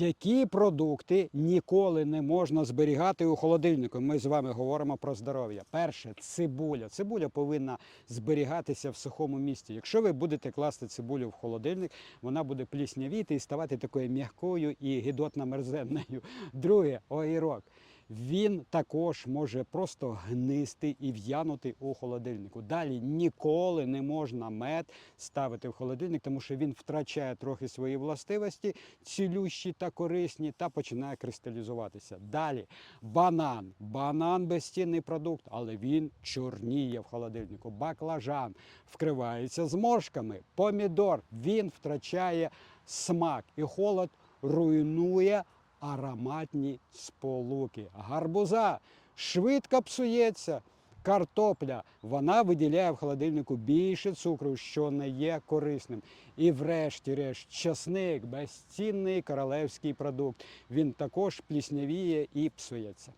Які продукти ніколи не можна зберігати у холодильнику? Ми з вами говоримо про здоров'я. Перше цибуля. Цибуля повинна зберігатися в сухому місці. Якщо ви будете класти цибулю в холодильник, вона буде пліснявіти і ставати такою м'якою і гідотно мерзенною. Друге огірок. Він також може просто гнисти і в'янути у холодильнику. Далі ніколи не можна мед ставити в холодильник, тому що він втрачає трохи свої властивості, цілющі та корисні, та починає кристалізуватися. Далі банан. Банан безцінний продукт, але він чорніє в холодильнику. Баклажан вкривається зморшками. Помідор він втрачає смак і холод руйнує ароматні сполуки. Гарбуза швидко псується. Картопля вона виділяє в холодильнику більше цукру, що не є корисним. І врешті-решт, часник безцінний королевський продукт. Він також пліснявіє і псується.